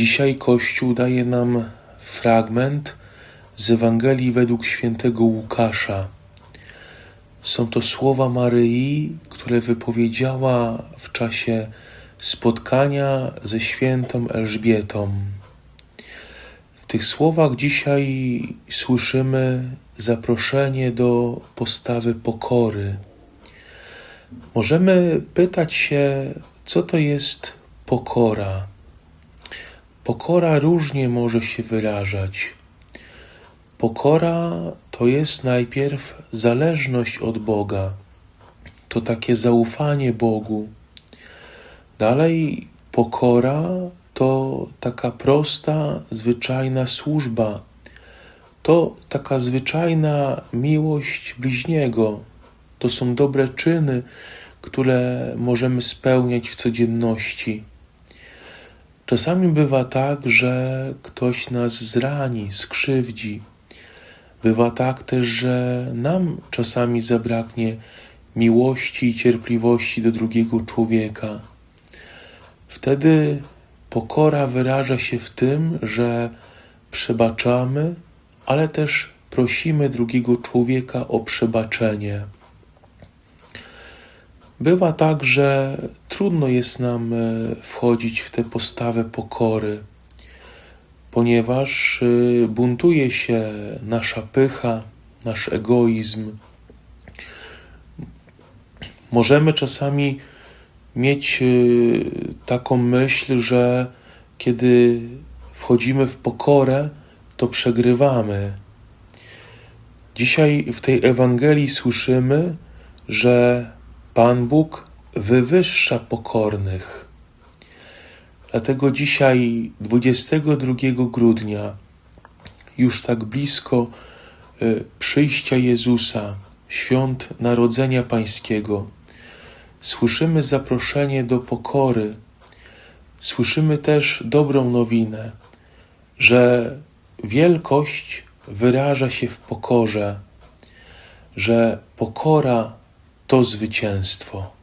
Dzisiaj Kościół daje nam fragment z Ewangelii według świętego Łukasza. Są to słowa Maryi, które wypowiedziała w czasie spotkania ze świętą Elżbietą. W tych słowach dzisiaj słyszymy zaproszenie do postawy pokory. Możemy pytać się, co to jest pokora. Pokora różnie może się wyrażać. Pokora to jest najpierw zależność od Boga, to takie zaufanie Bogu. Dalej, pokora to taka prosta, zwyczajna służba, to taka zwyczajna miłość bliźniego. To są dobre czyny, które możemy spełniać w codzienności. Czasami bywa tak, że ktoś nas zrani, skrzywdzi. Bywa tak też, że nam czasami zabraknie miłości i cierpliwości do drugiego człowieka. Wtedy pokora wyraża się w tym, że przebaczamy, ale też prosimy drugiego człowieka o przebaczenie. Bywa tak, że trudno jest nam e, wchodzić w tę postawę pokory, ponieważ e, buntuje się nasza pycha, nasz egoizm. Możemy czasami mieć e, taką myśl, że kiedy wchodzimy w pokorę, to przegrywamy. Dzisiaj w tej Ewangelii słyszymy, że Pan Bóg wywyższa pokornych. Dlatego dzisiaj, 22 grudnia, już tak blisko y, przyjścia Jezusa, świąt Narodzenia Pańskiego, słyszymy zaproszenie do pokory. Słyszymy też dobrą nowinę, że wielkość wyraża się w pokorze, że pokora to zwycięstwo.